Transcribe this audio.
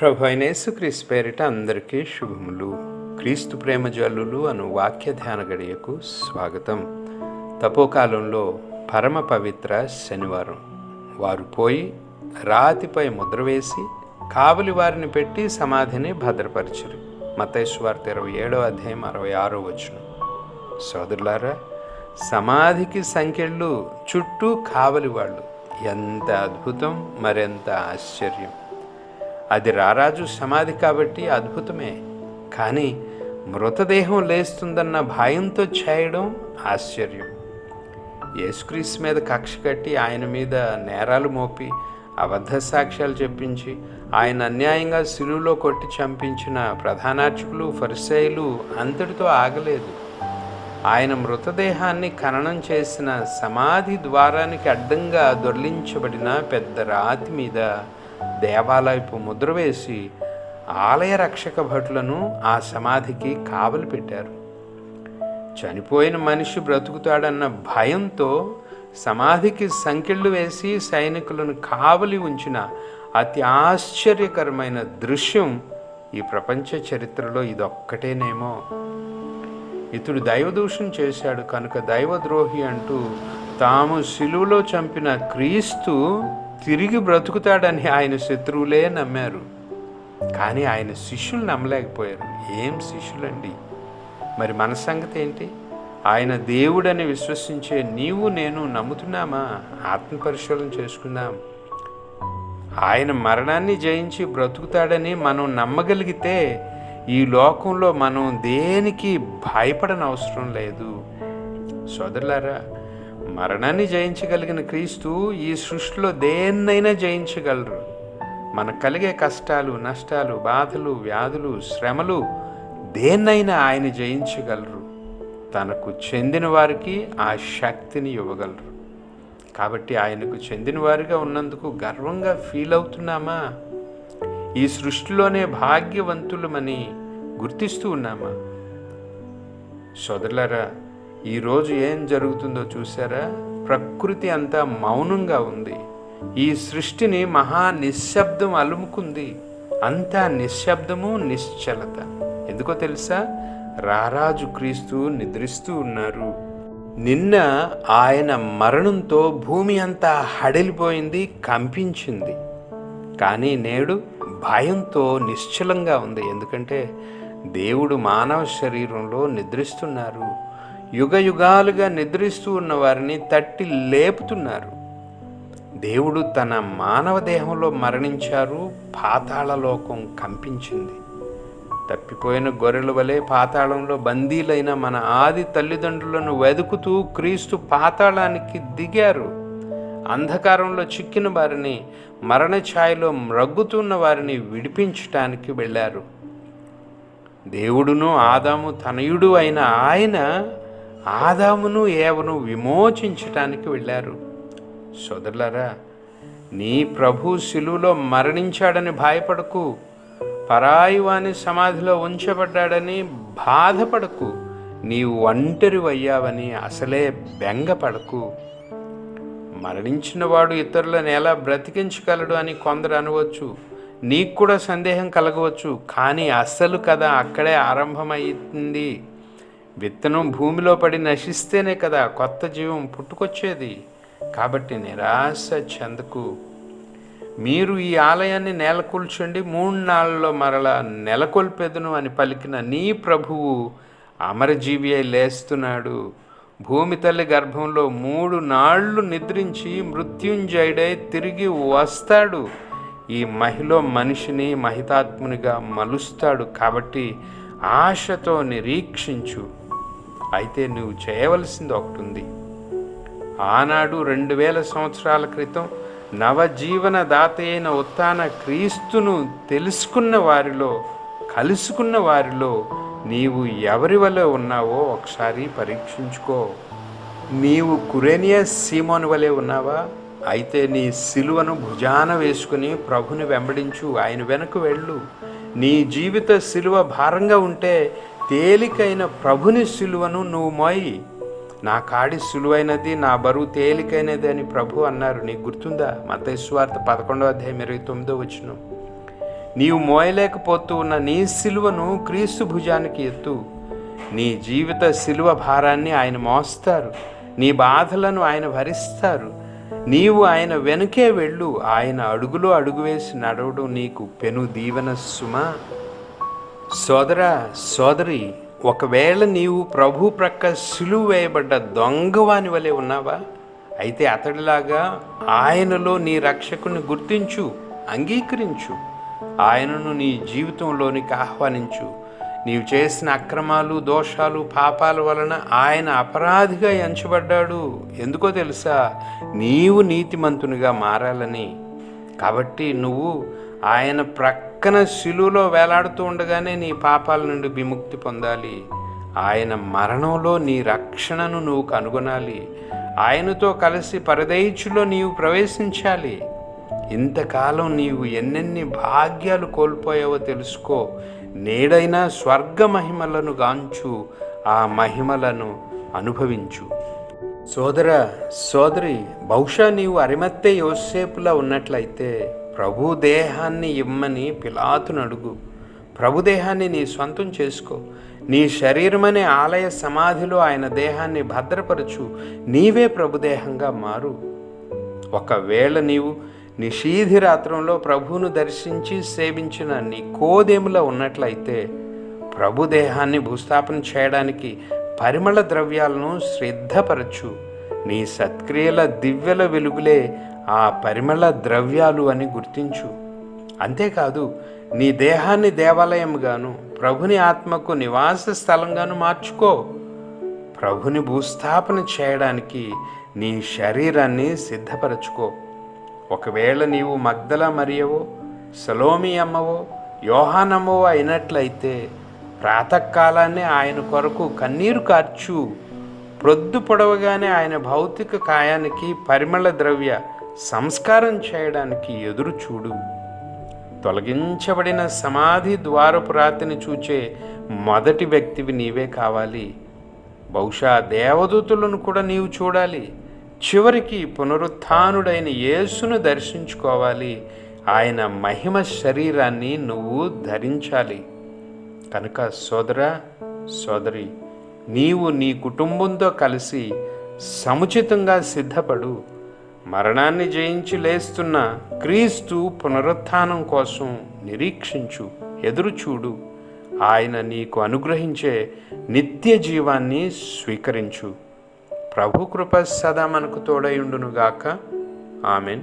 ప్రభు అయిన యేసుక్రీస్తు పేరిట అందరికీ శుభములు. క్రీస్తు ప్రేమ జల్లులు అను వాక్య ధ్యాన గడియకు స్వాగతం. తపోకాలంలో పరమ పవిత్ర శనివారం. వారు పోయి రాతిపై ముద్ర వేసి కావలి వారిని పెట్టి సమాధిని భద్రపరచరు. మతేశ్వార్త ఇరవై ఏడో అధ్యాయం అరవై ఆరో వచ్చును సోదరులారా సమాధికి సంఖ్యలు చుట్టూ కావలి వాళ్ళు. ఎంత అద్భుతం మరెంత ఆశ్చర్యం. అది రారాజు సమాధి కాబట్టి అద్భుతమే. కానీ మృతదేహం లేస్తుందన్న భయంతో చేయడం ఆశ్చర్యం. యేసుక్రీస్ మీద కక్ష కట్టి ఆయన మీద నేరాలు మోపి అబద్ధ సాక్ష్యాలు చెప్పించి ఆయన అన్యాయంగా సిలువులో కొట్టి చంపించిన ప్రధానార్చకులు ఫరిసేయులు అంతటితో ఆగలేదు. ఆయన మృతదేహాన్ని ఖననం చేసిన సమాధి ద్వారానికి అడ్డంగా దొర్లించబడిన పెద్ద రాతి మీద దేవాలయపు ముద్ర వేసి ఆలయ రక్షక భటులను ఆ సమాధికి కావలి పెట్టారు. చనిపోయిన మనిషి బ్రతుకుతాడన్న భయంతో సమాధికి సంకెళ్ళు వేసి సైనికులను కావలి ఉంచిన అతి ఆశ్చర్యకరమైన దృశ్యం ఈ ప్రపంచ చరిత్రలో ఇదొక్కటేనేమో. ఇతడు దైవదూషణ చేశాడు కనుక దైవద్రోహి అంటూ తాము శిలువలో చంపిన క్రీస్తు తిరిగి బ్రతుకుతాడని ఆయన శత్రువులే నమ్మారు. కానీ ఆయన శిష్యులు నమ్మలేకపోయారు. ఏం శిష్యులండి? మరి మన సంగతి ఏంటి? ఆయన దేవుడని విశ్వసించే నీవు నేను నమ్ముతున్నామా? ఆత్మపరిశీలన చేసుకుందాం. ఆయన మరణాన్ని జయించి బ్రతుకుతాడని మనం నమ్మగలిగితే ఈ లోకంలో మనం దేనికి భయపడనవసరం లేదు. సోదరులారా మరణాన్ని జయించగలిగిన క్రీస్తు ఈ సృష్టిలో దేన్నైనా జయించగలరు. మనకు కలిగే కష్టాలు నష్టాలు బాధలు వ్యాధులు శ్రమలు దేన్నైనా ఆయన జయించగలరు. తనకు చెందిన వారికి ఆ శక్తిని ఇవ్వగలరు. కాబట్టి ఆయనకు చెందిన వారిగా ఉన్నందుకు గర్వంగా ఫీల్ అవుతున్నామా? ఈ సృష్టిలోనే భాగ్యవంతులమని గుర్తిస్తూ ఉన్నామా? సోదరులరా ఈరోజు ఏం జరుగుతుందో చూసారా ప్రకృతి అంతా మౌనంగా ఉంది. ఈ సృష్టిని మహా నిశ్శబ్దం అలుముకుంది. అంతా నిశ్శబ్దము నిశ్చలత. ఎందుకో తెలుసా? రారాజు క్రీస్తు నిద్రిస్తూ ఉన్నారు. నిన్న ఆయన మరణంతో భూమి అంతా హడిలిపోయింది కంపించింది. కానీ నేడు భయంతో నిశ్చలంగా ఉంది. ఎందుకంటే దేవుడు మానవ శరీరంలో నిద్రిస్తున్నారు. యుగ యుగాలుగా నిద్రిస్తూ ఉన్న వారిని తట్టి లేపుతున్నారు. దేవుడు తన మానవ దేహంలో మరణించారు పాతాళలోకం కంపించింది. తప్పిపోయిన గొర్రెల వలె పాతాళంలో బందీలైన మన ఆది తల్లిదండ్రులను వెతుకుతూ క్రీస్తు పాతాళానికి దిగారు. అంధకారంలో చిక్కిన వారిని మరణ ఛాయలో మ్రగ్గుతున్న వారిని విడిపించటానికి వెళ్ళారు. దేవుడును ఆదాము తనయుడు అయిన ఆయన ఆదామును ఏవను విమోచించటానికి వెళ్ళారు. సోదరులారా నీ ప్రభు శిలువులో మరణించాడని భయపడకు. పరాయి వాని సమాధిలో ఉంచబడ్డాడని బాధపడకు. నీవు ఒంటరి అయ్యావని అసలే బెంగపడకు. మరణించినవాడు ఇతరులను ఎలా బ్రతికించగలడు అని కొందరు అనవచ్చు. నీకు కూడా సందేహం కలగవచ్చు. కానీ అస్సలు కథ అక్కడే ఆరంభమైంది విత్తనం భూమిలో పడి నశిస్తేనే కదా కొత్త జీవం పుట్టుకొచ్చేది. కాబట్టి నిరాశ చెందకు. మీరు ఈ ఆలయాన్ని నెలకొల్చండి మూడు నాళ్ళలో మరలా నెలకొల్పెదును అని పలికిన నీ ప్రభువు అమరజీవి అయి లేస్తున్నాడు. భూమి తల్లి గర్భంలో మూడు నాళ్ళు నిద్రించి మృత్యుంజయుడై తిరిగి వస్తాడు. ఈ మహిళ మనిషిని మహితాత్మునిగా మలుస్తాడు కాబట్టి ఆశతో నిరీక్షించు. అయితే నువ్వు చేయవలసింది ఒకటి ఉంది ఆనాడు రెండు వేల సంవత్సరాల క్రితం నవజీవన దాత అయిన ఉత్తాన క్రీస్తును తెలుసుకున్న వారిలో కలుసుకున్న వారిలో నీవు ఎవరి వలె ఉన్నావో ఒకసారి పరీక్షించుకో. నీవు కురేనియా సీమోని వలె ఉన్నావా? అయితే నీ సిలువను భుజాన వేసుకుని ప్రభుని వెంబడించు. ఆయన వెనక వెళ్ళు. నీ జీవిత సిలువ భారంగా ఉంటే తేలికైన ప్రభుని సిలువను నువ్వు మోయి. నా కాడి సులువైనది నా బరువు తేలికైనది అని ప్రభు అన్నారు. నీకు గుర్తుందా? మతేశ్వార్త పదకొండవ అధ్యాయం ఇరవై తొమ్మిదో వచ్చిన నీవు మోయలేకపోతూ ఉన్న నీ సిలువను క్రీస్తు భుజానికి ఎత్తు. నీ జీవిత సిలువ భారాన్ని ఆయన మోస్తారు. నీ బాధలను ఆయన భరిస్తారు. నీవు ఆయన వెనుకే వెళ్ళు. ఆయన అడుగులో అడుగు వేసి నడవడం నీకు పెను దీవెన సుమా సోదర సోదరి ఒకవేళ నీవు ప్రభు ప్రక్క సులువు వేయబడ్డ దొంగవాని వలె ఉన్నావా? అయితే అతడిలాగా ఆయనలో నీ రక్షకుని గుర్తించు అంగీకరించు. ఆయనను నీ జీవితంలోనికి ఆహ్వానించు. నీవు చేసిన అక్రమాలు దోషాలు పాపాల వలన ఆయన అపరాధిగా ఎంచబడ్డాడు. ఎందుకో తెలుసా? నీవు నీతిమంతునిగా మారాలని. కాబట్టి నువ్వు ఆయన ప్రక్కన శిలువలో వేలాడుతూ ఉండగానే నీ పాపాల నుండి విముక్తి పొందాలి. ఆయన మరణంలో నీ రక్షణను నువ్వు కనుగొనాలి. ఆయనతో కలిసి పరదయిచులో నీవు ప్రవేశించాలి. ఇంతకాలం నీవు ఎన్నెన్ని భాగ్యాలు కోల్పోయావో తెలుసుకో. నేడైనా స్వర్గ మహిమలను గాంచు ఆ మహిమలను అనుభవించు. సోదర సోదరి బహుశా నీవు అరిమత్తే యోసేపులా ఉన్నట్లయితే ప్రభు దేహాన్ని ఇమ్మని పిలాతును అడుగు. ప్రభుదేహాన్ని నీ సొంతం చేసుకో. నీ శరీరమనే ఆలయ సమాధిలో ఆయన దేహాన్ని భద్రపరచు. నీవే ప్రభుదేహంగా మారు. ఒకవేళ నీవు నిషీధి రాత్రంలో ప్రభువును దర్శించి సేవించిన నీ కోదేములో ఉన్నట్లయితే ప్రభు దేహాన్ని భూస్థాపన చేయడానికి పరిమళ ద్రవ్యాలను శ్రద్ధపరచు. నీ సత్క్రియల దివ్యల వెలుగులే ఆ పరిమళ ద్రవ్యాలు అని గుర్తించు. అంతేకాదు నీ దేహాన్ని దేవాలయంగాను ప్రభుని ఆత్మకు నివాస స్థలంగాను మార్చుకో. ప్రభుని భూస్థాపన చేయడానికి నీ శరీరాన్ని సిద్ధపరచుకో. ఒకవేళ నీవు మగ్దల మరియవో సలోమి అమ్మవో యోహానమ్మవో అయినట్లయితే ప్రాతకాలాన్ని ఆయన కొరకు కన్నీరు కార్చు. ప్రొద్దు పొడవగానే ఆయన భౌతిక కాయానికి పరిమళ ద్రవ్య సంస్కారం చేయడానికి ఎదురు చూడు. తొలగించబడిన సమాధి ద్వారపు రాతిని చూచే మొదటి వ్యక్తివి నీవే కావాలి. బహుశా దేవదూతులను కూడా నీవు చూడాలి. చివరికి పునరుత్డైన యేసును దర్శించుకోవాలి. ఆయన మహిమ శరీరాన్ని నువ్వు ధరించాలి. కనుక సోదర సోదరి నీవు నీ కుటుంబంతో కలిసి సముచితంగా సిద్ధపడు. మరణాన్ని జయించి లేస్తున్న క్రీస్తు పునరుత్థానం కోసం నిరీక్షించు ఎదురుచూడు. ఆయన నీకు అనుగ్రహించే నిత్య జీవాన్ని స్వీకరించు. ప్రభు కృప సదా మనకు తోడయుండునుగాక ఆమెన్.